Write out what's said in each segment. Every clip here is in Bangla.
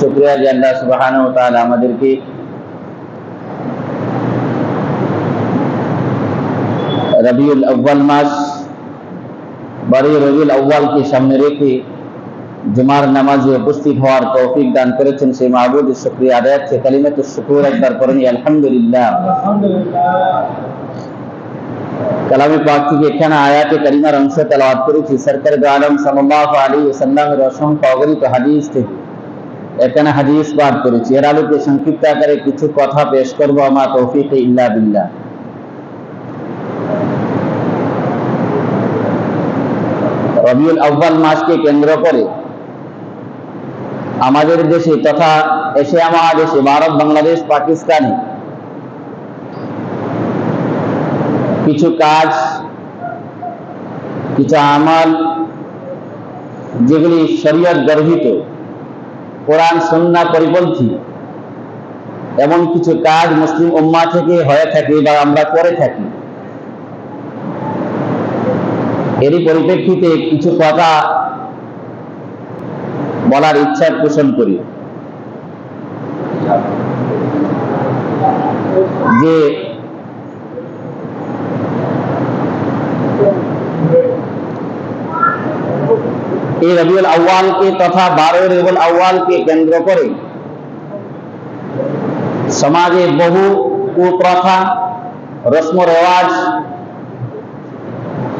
শুক্রিয়া যে আল্লাহ সুবহানাহু ওয়া তাআলা আমাদেরকে রবিউল আউ্বাল মাস বারোই রবিউল আউ্বালকে সামনে রেখে জুমার নামাজে উপস্থিত হওয়ার তৌফিক দান করেছেন সেই মাহবুদের শুক্রিয়া আদায় আছে কালিমাতুর শুকুর একবার করেনি আলহামদুলিল্লাহ কালামে পাক থেকে এখানে আয়াতে কারিমার অংশ তেলাওয়াত করেছি সরকার আলম সাল্লাল্লাহু আলাইহি ওয়াসাল্লামের অসংখ্য অগণিত হাদিস থেকে এখানে হাদিস পাঠ করেছি। এর আলোকে সংক্ষিপ্ত আকারে কিছু কথা পেশ করব আমার তৌফিক ইল্লা বিল্লাহ। রবিউল আউ্বাল মাসকে কেন্দ্র করে আমাদের দেশে তথা এশিয়া মহাদেশে, ভারত, বাংলাদেশ, পাকিস্তানে কিছু কাজ, কিছু আমাল যেগুলি শরীয়ত গর্হিত কোরআন সন্না পরিপন্থী। এমন কিছু কাজ মুসলিম উম্মা থেকে হয়ে থাকে বা আমরা করে থাকি। এরই পরিপ্রেক্ষিতে কিছু কথা বলার ইচ্ছা পোষণ করি। যে এই রবিউল আউ্বালকে তথা বারো রবিউল আউ্বালকে কেন্দ্র করে সমাজে বহু কুপ্রথা রস্ম রেওয়াজ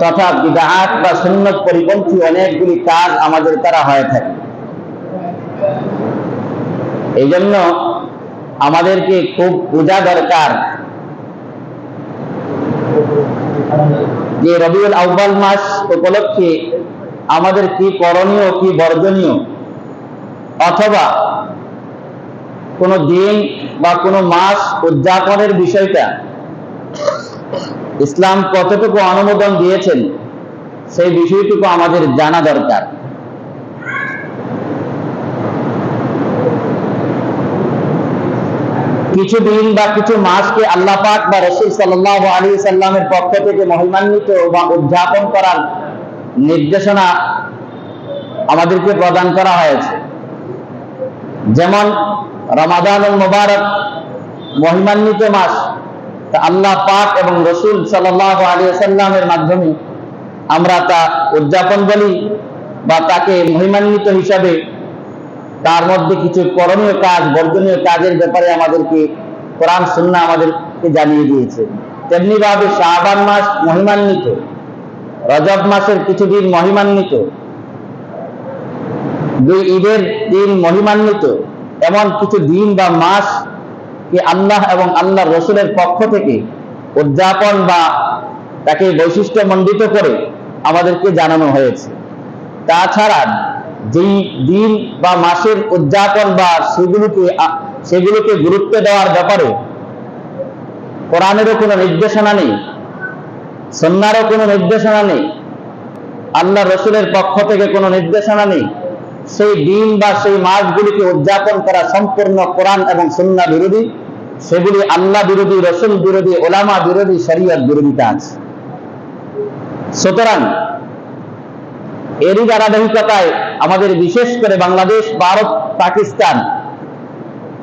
তথা বিদাহাত বা সুন্নত পরিপন্থী অনেকগুলি কাজ আমাদের দ্বারা হয়ে থাকে। এই জন্য আমাদেরকে খুব বোঝা দরকার যে রবিউল আউ্বাল মাস উপলক্ষে আমাদের কি করণীয়, কি বর্জনীয়? অথবা কোন দিন বা কোন মাস উদযাপনের বিষয়টা ইসলাম কতটুকু অনুমোদন দিয়েছেন, সেই বিষয়টুকু আমাদের জানা দরকার। কিছু দিন বা কিছু মাসকে আল্লাহ পাক বা রসুল সাল্লাহ আলী সাল্লামের পক্ষ থেকে মহিমান্বিত বা উদযাপন করার নির্দেশনা আমাদেরকে প্রদান করা হয়েছে। যেমন রমাদান মোবারক, মহিমান্বিত মাস আল্লাহ পাক এবং রসুল সাল্লাহ আলী সাল্লামের মাধ্যমে আমরা তা উদযাপন বলি বা তাকে মহিমান্বিত হিসাবে তার মধ্যে কিছু করণীয় কাজ, বর্জনীয় কাজের ব্যাপারে আমাদেরকে কোরআন সুন্না আমাদেরকে জানিয়ে দিয়েছে। তেমনিভাবে শাহবান মাস মহিমান্বিত। রজব মাসের কিছু দিন মহিমান্বিত। দুই ঈদের দিন মহিমান্বিত। এমন কিছু দিন বা মাস কি আল্লাহ এবং আল্লাহ রসুলের পক্ষ থেকে উদযাপন বা তাকে বৈশিষ্ট্য মণ্ডিত করে আমাদেরকে জানানো হয়েছে। তাছাড়া যেই দিন বা মাসের উদযাপন বা সেগুলোকে সেগুলোকে গুরুত্ব দেওয়ার ব্যাপারে কোরআনেরও কোনো নির্দেশনা নেই। সন্ন্যারও কোনো নির্দেশনা নেই। আল্লাহ রসুলের পক্ষ থেকে কোনো নির্দেশনা নেই। সেই দিন বা সেই মাসগুলিকে উদযাপন করা সম্পূর্ণ কোরআন এবং সন্না বিরোধী। সেগুলি আল্লাহ বিরোধী, রসুল বিরোধী, ওলামা বিরোধী, শরীয়ত বিরোধী কাজ। সুতরাং এরই ধারাবাহিকতায় আমাদের বিশেষ করে বাংলাদেশ, ভারত, পাকিস্তান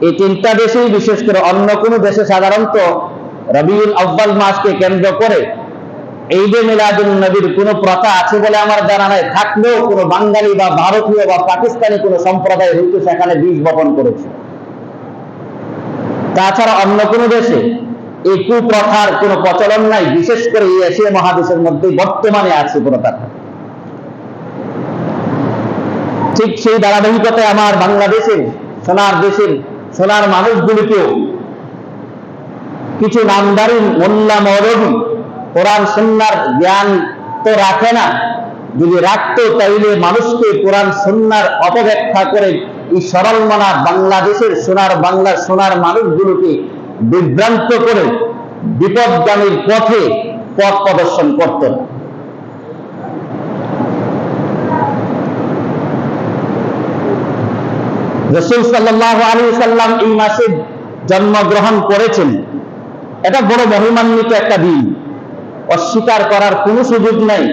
এই তিনটা দেশেই বিশেষ করে অন্য কোনো দেশে সাধারণত রবিউল আব্বাল মাসকে কেন্দ্র করে ঈদে মিলাদুল নবীর কোন প্রথা আছে বলে আমার জানা নাই। থাকলেও কোনো বাঙালি বা ভারতীয় বা পাকিস্তানি কোনো সম্প্রদায় হয়তো সেখানে বীজ বপন করেছে। তাছাড়া অন্য কোনো দেশে এই কুপ্রথার কোনো প্রচলন নাই, বিশেষ করে এই এশিয়া মহাদেশের মধ্যে বর্তমানে আছে প্রথাটা ঠিক সেই ধারাবাহিকতায় আমার বাংলাদেশের, সোনার দেশের, সোনার মানুষগুলিকেও কিছু নামদারি মোল্লা মৌলভী কোরআন সন্ন্যার জ্ঞান তো রাখে না। যদি রাখতো, তাইলে মানুষকে কোরআন সন্ন্যার অপব্যাখ্যা করে এই সরল মানা বাংলাদেশের সোনার বাংলার সোনার মানুষগুলোকে বিভ্রান্ত করে বিপদগামীর পথে পথ প্রদর্শন করত। রসুল সাল্লাহ আলী সাল্লাম এই মাসে জন্মগ্রহণ করেছেন। এটা বড় মহিমান্বিত একটা দিন। অস্বীকার করার কোনো সুযোগ নাই।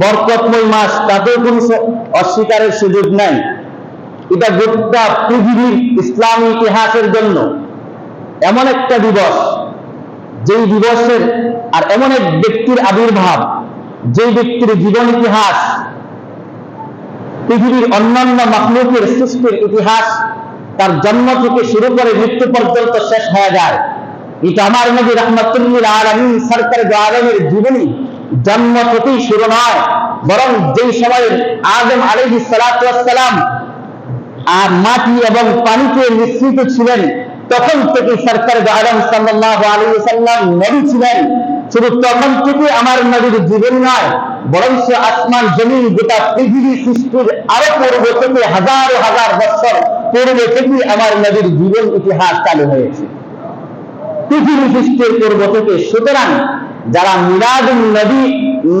বরকতময় মাস তাতেও কোনো অস্বীকারের সুযোগ নাই। এটা গোটা পৃথিবীর ইসলামী ইতিহাসের জন্য এমন একটা দিবস, যেই দিবসের আর এমন এক ব্যক্তির আবির্ভাব, যেই ব্যক্তির জীবন ইতিহাস, পৃথিবীর অন্যান্য মাখলুকের সৃষ্টির ইতিহাস তার জন্ম থেকে শুরু করে মৃত্যু পর্যন্ত শেষ হয়ে যায়। এটা আমার নবী রহমতুল্লিল সরকার আলমের জীবনী জন্ম শুরু নয় বরং আর মাটি এবং পানিতে ছিলেন, তখন থেকে সরকার আলম সাল্লাহ আলী সাল্লাম নবী ছিলেন। শুধু তখন থেকে আমার নবীর জীবন নয়, বরং সে আসমান, জমিন গোটা পৃথিবী সৃষ্টির আরও পূর্ব থেকে হাজার হাজার বছর পূর্বে থেকে আমার নবীর জীবন ইতিহাস চালু হয়েছে। পৃথিবী সৃষ্টির থেকে। সুতরাং যারা নবী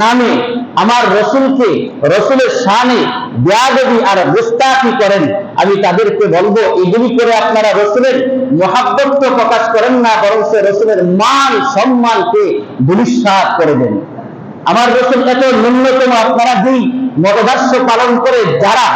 নামে আমার রসুলকে, রসুলের ব্যাগবি আর করেন, আমি তাদেরকে বলব, এগুলি করে আপনারা রসুলের মহাব্বত প্রকাশ করেন না, বরং সে রসুলের মান সম্মানকে দুলিশ্বাস করে দেন। আমার রসুল এত ন্যূনতম, আপনারা যেই মতদার্শ পালন করে, যারা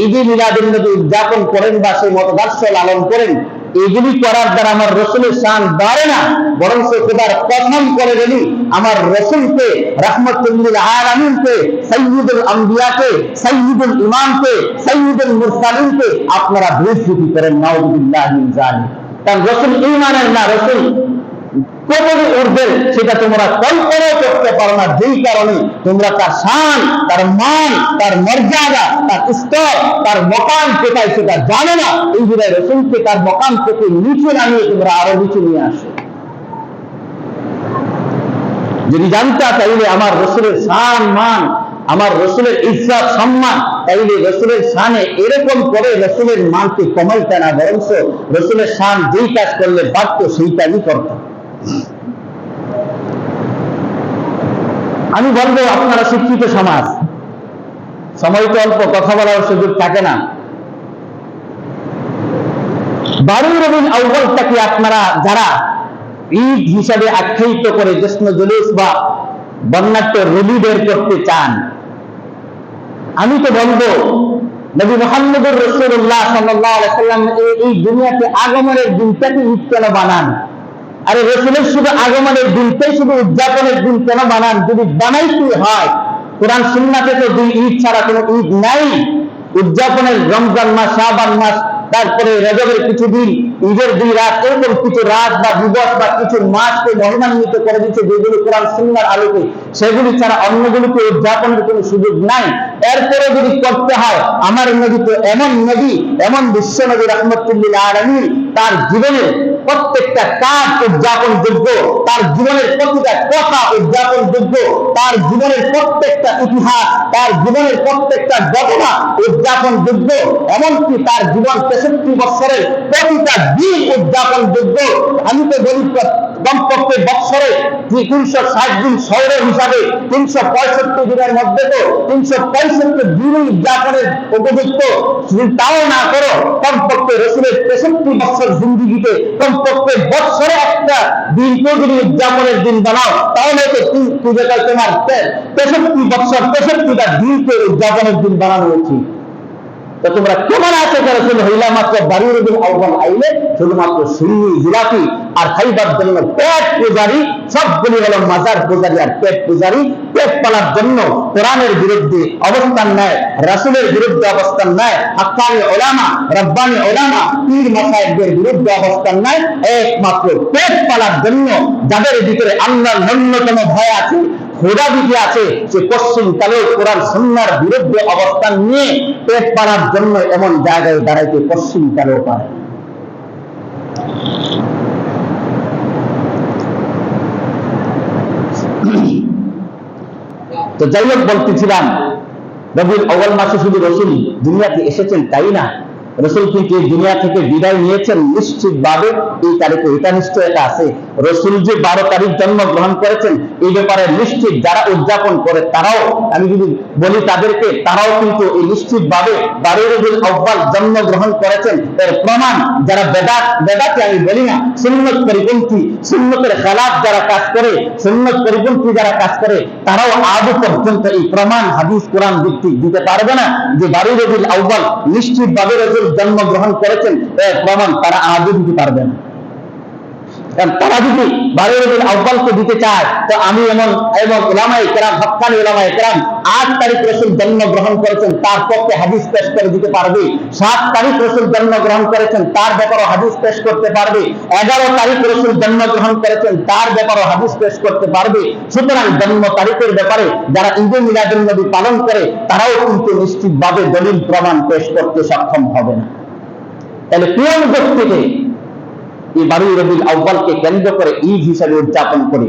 এই যে মিলাদুল নবী উদযাপন করেন বা সেই মতদার্শ লালন করেন এগুলি করার দ্বারা আমার রসুলের শান বাড়ে না বরং সে খোদার কথম করে বলি আমার রসুলকে, রহমতুল্লিল আলমিনকে সৈয়দুল আম্বিয়াকে সৈয়দুল ইমামকে সৈয়দুল মুরসালিনকে আপনারা বিস্মৃতি করেন নাউদুল্লাহ জানি কারণ রসুল ইমানের না, রসুল কবরে উঠবেন সেটা তোমরা কল্পনাও করতে পারো না। যেই কারণে তোমরা তার শান তার মান, তার মর্যাদা, তার স্তর, তার মকান কোথায় সেটা জানো না। এই জন্য রসুলকে তার মকান থেকে নিচে নামিয়ে তোমরা আরও নিচে নিয়ে আসো। যদি জানতা তাইলে আমার রসুলের শান মান, আমার রসুলের ইজ্জত, সম্মান, তাইলে রসুলের শানে এরকম করে রসুলের মানকে কমাইতে না, বরঞ্চ রসুলের শান যেই কাজ করলে বাধ্য সেই কাজই করতাম। আমি বলব আপনারা শিক্ষিত সমাজ। সময় তো অল্প, কথা বলার সুযোগ থাকে না। বারুই রবিন আউ্বালটাকে আপনারা যারা ঈদ হিসাবে আখ্যায়িত করে জশ্ন জুলুস বা বর্ণাঢ্য রবি বের করতে চান, আমি তো বলব নবী মোহাম্মদুর রসুল্লাহ সাল্লাম এই দুনিয়াতে আগমনের দিনটাকে ঈদ কেন বানান? আরে রসুলের শুধু আগমনের দিনটাই শুধু উদযাপনের দিন কেন বানান? যদি বানাইতে হয়, কোরআন সুন্নাতে তো দুই ঈদ ছাড়া কোনো ঈদ নাই। উদযাপনের রমজান মাস শাহবান মাস, তারপরে রজবের কিছু দিন, ঈদের দুই রাত, এরকম কিছু রাত বা দিবস বা কিছু মাসকে মহিমান্বিত করে দিচ্ছে যেগুলি কোরআন সুন্নার আলোকে। সেগুলি ছাড়া অন্যগুলিকে উদযাপনের কোনো সুযোগ নাই। এরপরে যদি করতে হয়, আমার নবী তো এমন নদী এমন বিশ্ব নবী রহমতুল্লিল আলমী তার জীবনের প্রত্যেকটা কাজ উদযাপন যোগ্য, তার জীবনের প্রতিটা কথা উদযাপন যোগ্য, তার জীবনের প্রত্যেকটা ইতিহাস, তার জীবনের প্রত্যেকটা ঘটনা উদযাপন যোগ্য, এমনকি তার জীবন তেষট্টি বছরের প্রতিটা দিন উদযাপন যোগ্য। আমি তো বলি কমপক্ষে বৎসরে তিনশো ষাট দিন শহরের হিসাবে তিনশো পঁয়ষট্টি দিনের মধ্যে তো তিনশো পঁয়ষট্টি দিন উদযাপনের উপযুক্ত। তাও না করো কমপক্ষে রসুলের তেষট্টি বছর জিন্দিগিতে কমপক্ষে বছরে একটা দিন যদি উদযাপনের দিন বানাও তাহলে তো পুজোটা তোমার তেষট্টি বছর তেষট্টিটা দিনকে উদযাপনের দিন বানানো উচিত। তো তোমরা কেমন আছো করেছিল হইলা মাত্র বাড়ির দিন আহ্বান আইলে শুধুমাত্র সিন্নি জিলাপি আর খাইবার জন্য পেট পূজারি সবগুলি হলো মাজার পূজারি আর পেট পূজারি। পেট পালার জন্য কোরআনের বিরুদ্ধে অবস্থান নেয়, রাসুলের বিরুদ্ধে অবস্থান নেয় হাক্কানি ওলামা, রব্বানি ওলামা, পীর মাসায়েবদের বিরুদ্ধে অবস্থান নেয়। একমাত্র পেট পালার জন্য যাদের ভিতরে আল্লাহর ন্যূনতম ভয় আছে খোদা দিকে আছে সে পশ্চিম কালে কোরআন সন্ন্যার বিরুদ্ধে অবস্থান নিয়ে পেট পাড়ার জন্য এমন জায়গায় দাঁড়াইতে পশ্চিম কালেও পারে। তো যাই হোক বলতেছিলাম রবিউল অগল মাসে শুধু রসুল দুনিয়াতে এসেছেন তাই না? রসুল কিন্তু এই দুনিয়া থেকে বিদায় নিয়েছেন? নিশ্চিত ভাবে এই তারিখে এটা নিশ্চয়তা আছে। রসুল যে বারো তারিখ জন্মগ্রহণ করেছেন, এই ব্যাপারে নিশ্চিত যারা উদযাপন করে তারাও, আমি যদি বলি তাদেরকে, তারাও কিন্তু এই নিশ্চিত ভাবে বারো রবিউল আব্বাল জন্মগ্রহণ করেছেন। এর প্রমাণ যারা বেদাত বেদাতে আমি বলি না, সুন্নত পরিপন্থী, সুন্নতের খেলাফ যারা কাজ করে, সুন্নত পরিপন্থী যারা কাজ করে, তারাও আজ পর্যন্ত এই প্রমাণ হাদিস কোরআন ভিত্তিক দিতে পারবে না যে বারো রবিউল আব্বাল নিশ্চিত ভাবে রসুল রসুল জন্মগ্রহণ করেছেন প্রমাণ তারা আজও দিতে পারবে না কারণ তারা যদি বারো রবিউল আব্বালকে দিতে চায়, তো আমি এমন, এবং ওলামাই কেরাম হকানি ওলামাই কেরাম, আট তারিখ রসুল জন্মগ্রহণ করেছেন, তার পক্ষে হাদিস পেশ করে দিতে পারবে। সাত তারিখ রসুল জন্মগ্রহণ করেছেন, তার ব্যাপারে হাদিস পেশ করতে পারবে। এগারো তারিখ রসুল জন্মগ্রহণ করেছেন, তার ব্যাপারে হাদিস পেশ করতে পারবে। সুতরাং জন্ম তারিখের ব্যাপারে যারা ঈদে মিলাদুল নবী পালন করে, তারাও কিন্তু নিশ্চিতভাবে দলিল প্রমাণ পেশ করতে সক্ষম হবে না। তাহলে কোন থেকে এই বারুই রবিউল আউ্বালকে কেন্দ্র করে ঈদ হিসাবে উদযাপন করি।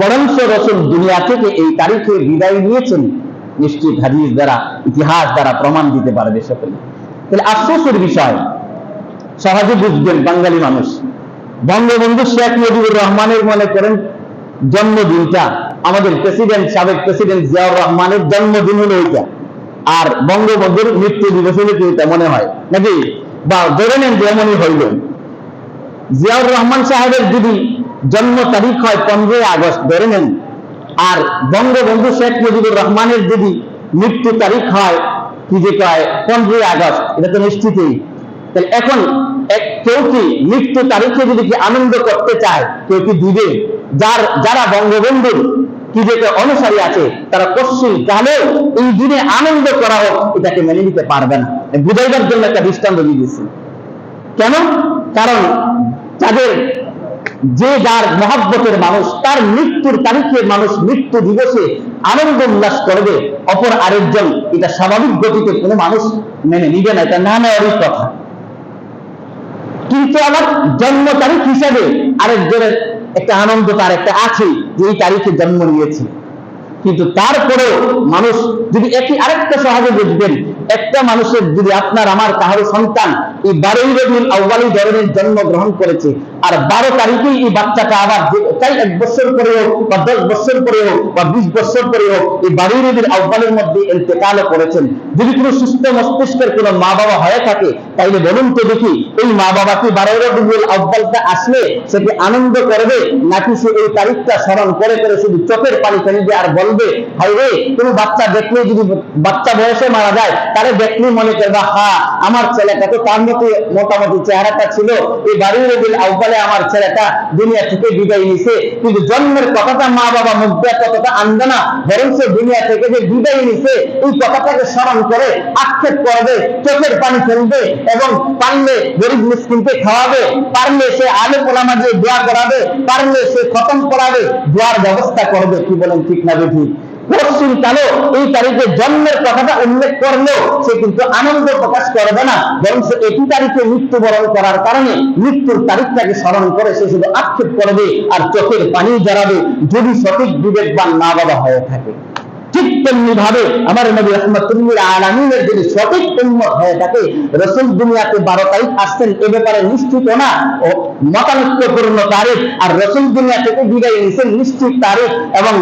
বরঞ্চ রসুল দুনিয়া থেকে এই তারিখে বিদায় নিয়েছেন, নিশ্চিত হাদিস দ্বারা, ইতিহাস দ্বারা প্রমাণ দিতে পারবে সকলে। তাহলে আফসোসের বিষয় সহজে বুঝবেন, বাঙালি মানুষ। বঙ্গবন্ধু শেখ মুজিবুর রহমানের মনে করেন, জন্মদিনটা আমাদের প্রেসিডেন্ট, সাবেক প্রেসিডেন্ট জিয়াউর রহমানের জন্মদিন হলো ওইটা আর বঙ্গবন্ধুর মৃত্যু দিবস হলে কি মনে হয়? নাকি? বা ধরে নেন যেমনই হইল। জিয়াউর রহমান সাহেবের যদি জন্ম তারিখ হয় পনেরোই আগস্ট, ধরে নেন। আর বঙ্গবন্ধু শেখ মুজিবুর রহমানের যদি মৃত্যু তারিখ হয়, কি যে কয়? পনেরোই আগস্ট, এটা তো নিশ্চিতই। তাহলে এখন কেউ কি মৃত্যু তারিখে যদি কি আনন্দ করতে চায়, কেউ কি দিবে? যার যারা বঙ্গবন্ধুর কি যে অনুসারী আছে, তারা পশ্চিম কালেও এই দিনে আনন্দ করা হোক, এটাকে মেনে নিতে পারবে না। বুঝাইবার জন্য একটা দৃষ্টান্ত দিয়ে দিয়েছি। কেন? কারণ তাদের যে যার মহাব্বতের মানুষ, তার মৃত্যুর তারিখে মানুষ মৃত্যু দিবসে আনন্দ উল্লাস করবে, অপর আরেকজন এটা স্বাভাবিক গতিতে কোনো মানুষ মেনে নিবে না, এটা না নেওয়ারই কথা। কিন্তু আবার জন্ম তারিখ হিসাবে আরেকজনের একটা আনন্দ তার একটা আছে যে এই তারিখে জন্ম নিয়েছে। কিন্তু তারপরেও মানুষ যদি একই আরেকটা সহজে বুঝবেন, একটা মানুষের যদি আপনার, আমার কাহারো সন্তান এই বারোই রবিউল আউ্বালি ধরনের জন্ম গ্রহণ করেছে আর বারো তারিখেই এই বাচ্চাটা আবার চাই এক বছর পরে হোক বা দশ বছর পরে হোক বা বিশ বছর পরে হোক এই বারোই রবিউল আউ্বালের মধ্যে এতেকালও করেছেন। যদি কোনো সুস্থ মস্তিষ্কের কোনো মা বাবা হয়ে থাকে, তাইলে বলুন তো দেখি, এই মা বাবা কি বারোই রবিউল আউ্বালটা আসলে সে কি আনন্দ করবে, নাকি সে এই তারিখটা স্মরণ করে করে শুধু চোখের পানি ফেলবে আর বলবে হাই রে, কোনো বাচ্চা দেখলে যদি বাচ্চা বয়সে মারা যায় তাহলে দেখলে মনে করবে, হা, আমার ছেলেটা তো তার মতো মোটামুটি চেহারাটা ছিল। এই বাড়ির রবিল আউ্বালে আমার ছেলেটা দুনিয়া থেকে বিদায় নিছে। কিন্তু জন্মের কথাটা মা বাবা মুখ দিয়ে কতটা আনবে না বরং সে দুনিয়া থেকে যে বিদায় নিছে এই কথাটাকে স্মরণ করে আক্ষেপ করবে, চোখের পানি ফেলবে এবং পারলে গরিব মিসকিনকে খাওয়াবে, পারলে সে আলে পোলামা দিয়ে দোয়া করাবে, পারলে সে খতম করাবে, দোয়ার ব্যবস্থা করবে। কি বলেন ঠিক না বেঠিক? পশ্চিম কালে এই তারিখে জন্মের কথাটা উল্লেখ করলেও সে কিন্তু আনন্দ প্রকাশ করবে না। বরং সে একই তারিখে মৃত্যুবরণ করার কারণে মৃত্যুর তারিখটাকে স্মরণ করে সে শুধু আক্ষেপ করবে আর চোখের পানি জড়াবে যদি সঠিক বিবেকবান না বাবা হয়ে থাকে। ঠিক তেমনি ভাবে আমার নবী যদি সঠিক উন্মত হয়ে থাকে, রসুল দুনিয়াতে বারো তারিখ আসছেন, এ ব্যাপারে নিশ্চিত না। ও মতানৈক্যপূর্ণ তারিখ আর রসুল দুনিয়া থেকে বিদায় নিছেন নিশ্চিত তারিখ এবং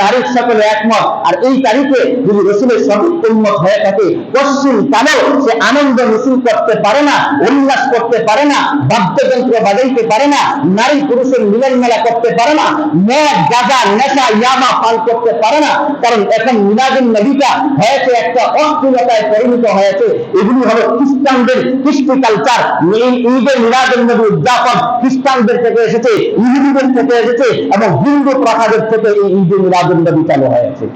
তারিখ সকলে একমত। আর এই তারিখে যদি রসুলের সঠিক উন্মত হয়ে থাকে, পশ্চিম কালেও সে আনন্দ মিছিল করতে পারে না, উল্লাস করতে পারে না, বাদ্যযন্ত্র বাজাইতে পারে না, নারী পুরুষের মিলন মেলা করতে পারে না, মদ, গাঁজা, নেশা ইয়ামা পান করতে পারে না কারণ এখন মিলাদুল নবীটা হয়েছে একটা অস্থিরতায় পরিণত হয়েছে। এগুলি হলো খ্রিস্টানদের কৃষ্টি কালচার ঈদের মিলাদুল নবী উদযাপন খ্রিস্টানদের থেকে এসেছে, ইহুদিদের থেকে এসেছে এবং হিন্দু প্রথাদের থেকে এই ঈদের মিলাদুল নবী চালু হয়েছে।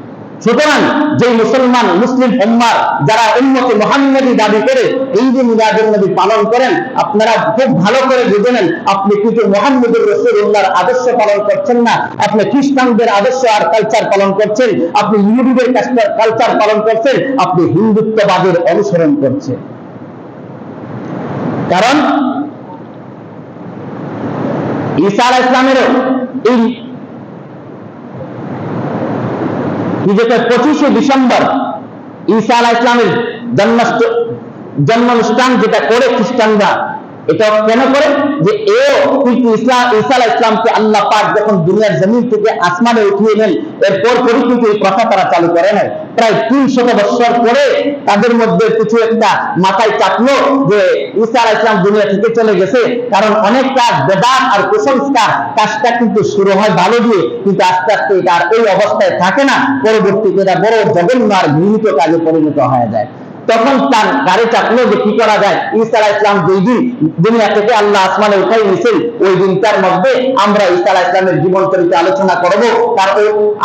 সুতরাং যে মুসলমান, মুসলিম উম্মার যারা উন্মতি মোহাম্মদী দাবি করে, এই যে মিলাদুল নবী পালন করেন, আপনারা খুব ভালো করে বুঝে নেন, আপনি কিন্তু মোহাম্মদুর রসুল্লাহর আদর্শ পালন করছেন না, আপনি খ্রিস্টানদের আদর্শ আর কালচার পালন করছেন, আপনি ইহুদিদের কালচার পালন করছেন, আপনি হিন্দুত্ববাদের অনুসরণ করছেন। কারণ ঈসা আলাহ ইসলামেরও এই নিজেকে পঁচিশে ডিসেম্বর ঈসা আলাহ ইসলামের জন্মাষ্ট জন্মানুষ্ঠান যেটা করে খ্রিস্টানরা এটা কেন করে? যে এও কিন্তু ইসলাম আলাইহিস ইসলামকে আল্লাহ পাক যখন দুনিয়ার জমিন থেকে আসমানে উঠিয়ে নেন, এরপর পরই কিন্তু এই প্রথা তারা চালু করে নাই। প্রায় তিন শত বৎসর পরে তাদের মধ্যে কিছু একটা মাথায় চাপলো যে ঈসা ইসলাম দুনিয়া থেকে চলে গেছে। কারণ অনেক কাজ বেদাত আর কুসংস্কার কাজটা কিন্তু শুরু হয় ভালো দিয়ে, কিন্তু আস্তে আস্তে এটা আর এই অবস্থায় থাকে না। পরবর্তীতে এটা বড় জঘন্য আর ঘৃণিত কাজে পরিণত হয়ে যায়। তখন তার গাড়ি চাপলো যে কি করা যায়? আলাহ ইসলাম যেই দিন দুনিয়া থেকে আল্লাহ আসমানে উঠাই নিয়েছেন ওই দিনটার মধ্যে আমরা আলাহ ইসলামের জীবন চরিত্রে আলোচনা করব, তার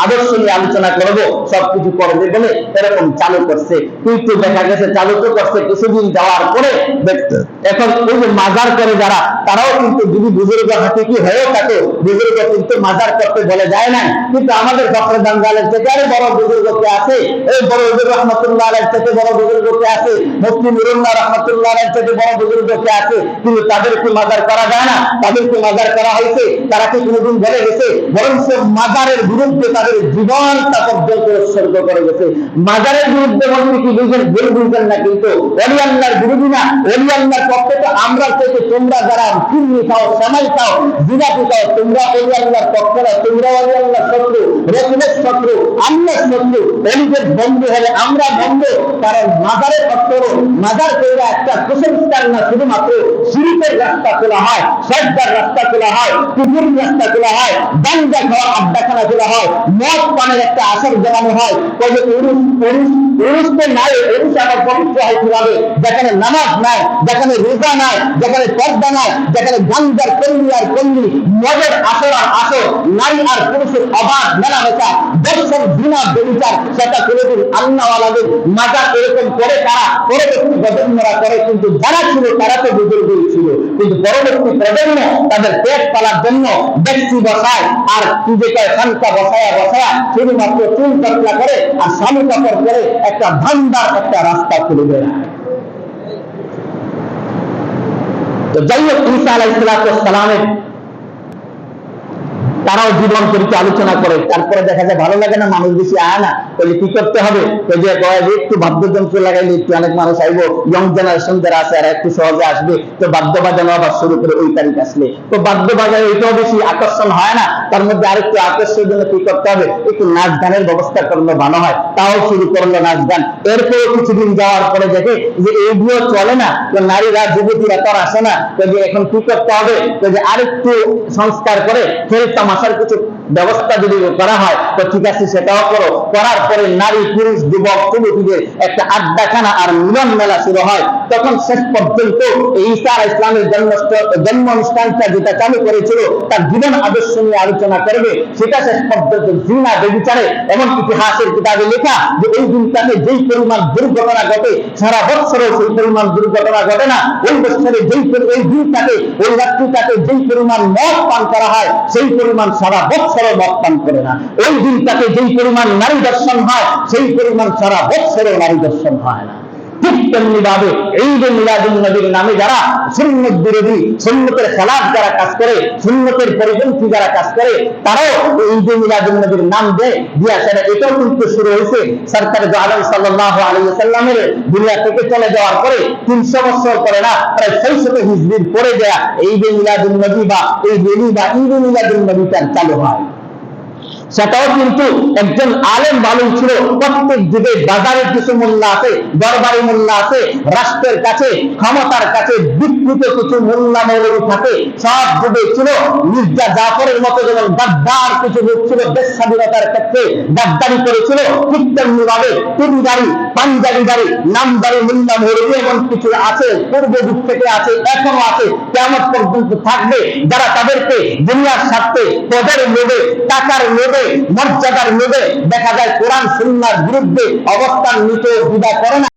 আদর্শ নিয়ে আলোচনা করব, সবকিছু করবে বলে এরকম চালু করছে। কিন্তু দেখা গেছে চালু তো করছে কিছুদিন যাওয়ার পরে দেখতে। এখন ওই যে মাজার করে যারা, তারাও কিন্তু যদি বুজুর্গ হাতে কি হয়েও থাকে, বুজুর্গ কিন্তু মাজার করতে বলে যায় না কিন্তু আমাদের ফখর দাঙ্গালের থেকে আরও বড় বুজুর্গ কে আছে? এই বড় হুজুর রহমতুল্লাহ আলের থেকে বড় বুজুর্গ কে আছে। মুফতি নুরুল্লাহ রহমতুল্লাহ থেকে বড় বুজুর্গ কে আছে। কিন্তু তাদেরকে মাজার করা যায় না। তাদেরকে মাজার করা হয়েছে। তারা কি কোনোদিন বলে গেছে? বরং সে মাজারের বিরুদ্ধে তাদের জীবনটা পর্যন্ত উৎসর্গ করে গেছে। মাজারের বিরুদ্ধে বলতে কি বুঝেন ভুল বুঝবেন না কিন্তু অলি বিরোধী না। অলি পক্ষে তো আমরা থেকে তোমরা যারা চিন্নি খাও সামাই খাও জিলাপি খাও, তোমরা অলি পক্ষে না, তোমরা অলি শত্রু রসুলের শত্রু আল্লাহর শত্রু। অলিদের বন্ধু হলে আমরা বন্ধু, কারণ মাজারের পক্ষে মাজার কইরা একটা কুসংস্কার না শুধুমাত্র শিল্পের রাস্তা খোলা হয় সজ্জার রাস্তা খোলা হয় পুকুর রাস্তা খোলা হয় গাঞ্জা খাওয়ার আড্ডাখানা খোলা হয়, মদ পানের একটা আসর জমানো হয়। তবে উরুস উরুস উরুসকে নাই উরুস আবার পবিত্র হয় কীভাবে? যেখানে নামাজ নাই, যেখানে রোজা নাই, যেখানে পর্দা নাই, যেখানে গাঞ্জার কল্লি আর কল্লি, মদের আসর আর আসর, নারী আর পুরুষের অবাধ মেলামেশা দর্শন বিনা বেবিচার সেটা কোনোদিন আল্লাহওয়ালাদের মাজার এরকম করে তারা পরবর্তী প্রজন্মরা করে, কিন্তু যারা ছিল তারা তো বুজুর্গই ছিল। কিন্তু পরবর্তী প্রজন্ম তাদের পেট পালার জন্য ব্যক্তি বসায়, আর কি যে খানকা বসায়া বসায়া শুধুমাত্র চুল কাটলা করে আর স্বামী কাপড় করে একটা ভান্ডার, একটা রাস্তা খুলে দেয়। তো যাই হোক, ঈসা আলাইসালামের তারাও জীবন চরিত্র আলোচনা করে। তারপরে দেখা যায় ভালো লাগে না, মানুষ বেশি আয় না। তাহলে কি করতে হবে? তো যে কয় একটু বাদ্যযন্ত্র লাগাইলে একটু অনেক মানুষ আইব ইয়ং জেনারেশন যারা আছে আর একটু সহজে আসবে। তো বাদ্য বাজানো আবার শুরু করে ওই তারিখ আসলে। তো বাদ্য বাজায় ওইটাও বেশি আকর্ষণ হয় না। তার মধ্যে আরেকটু আকর্ষণের জন্য কি করতে হবে? একটু নাচ গানের ব্যবস্থা করলে ভালো হয়। তাও শুরু করল নাচ গান। এরপরে কিছুদিন যাওয়ার পরে দেখে যে এইগুলো চলে না। তো নারীরা, যুবতীরা তো আর আসে না। তো যে এখন কি করতে হবে? তো যে আরেকটু সংস্কার করে খেল তামাশার কিছু ব্যবস্থা যদি করা হয়, তো ঠিক আছে, সেটাও করো। করার পরে নারী, পুরুষ, যুবক, যুবতীদের একটা আড্ডাখানা আর মিলন মেলা শুরু হয়। তখন শেষ পর্যন্ত এই ঈসা ইসলামের জন্ম জন্ম অনুষ্ঠানটা যেটা চালু করেছিল, তার জীবন আদর্শ নিয়ে আলোচনা করবে। সেটা শেষ পর্যন্ত জিনা বেবিচারে, এমন ইতিহাসের কিতাবে লেখা যে এই দিনটাতে যেই পরিমাণ দুর্ঘটনা ঘটে, সারা বছরে সেই পরিমাণ দুর্ঘটনা ঘটে না। ওই বছরে যেই ওই দিনটাতে, ওই রাত্রিটাতে যেই পরিমাণ মদ পান করা হয়, সেই পরিমাণ সারা বৎসরে মদ করে না। ওই দিনটাকে যেই পরিমাণ নারী দর্শন হয়, সেই পরিমাণ সারা বৎসরে নারী দর্শন হয় না। ঠিক তেমনি ভাবে মিলাদুল নবীর নামে যারা সুন্নত বিরোধী, সুন্নতের খেলাফ যারা কাজ করে, সুন্নতের পরিপন্থী যারা কাজ করে, তারাও মিলাদুল নবীর নাম দেয় দিয়া সেটা এটাও কিন্তু শুরু হয়েছে সরকার আলম সাল্লাহ আলী সাল্লামের দুনিয়া থেকে চলে যাওয়ার পরে তিনশো বছর পরে না, প্রায় ছয়শত হিজবির পরে এই যে মিলাদুল নবী বা এই বেলি বা ঈদে মিলাদুল নবী তার চালু হয়। সেটাও কিন্তু একজন আলেম ভালোই ছিল। প্রত্যেক যুগে বাজারের কিছু মূল্য আছে, দরবারি মূল্য আছে, রাষ্ট্রের কাছে, ক্ষমতার কাছে বিকৃত কিছু মূল্য মৌলবী থাকে। সব যুগে ছিল মির্জা জাফরের মতো যেমন গাদ্দার কিছু লোক ছিল দেশ স্বাধীনতার ক্ষেত্রে গাদ্দারি করেছিল, ঠিক তেমনি ভাবে টুপিদারি পাঞ্জাবিদারি, নামদারি মূল্য মৌলবী এমন কিছু আছে পূর্ব যুগ থেকে আছে, এখনও আছে, কেমন পর্যন্ত থাকবে, যারা তাদেরকে দুনিয়ার স্বার্থে পদের লোভে, টাকার লোভে মর্যাদার লোভে দেখা যায় কোরআন সুন্নার বিরুদ্ধে অবস্থান নিতে বিদা করে না।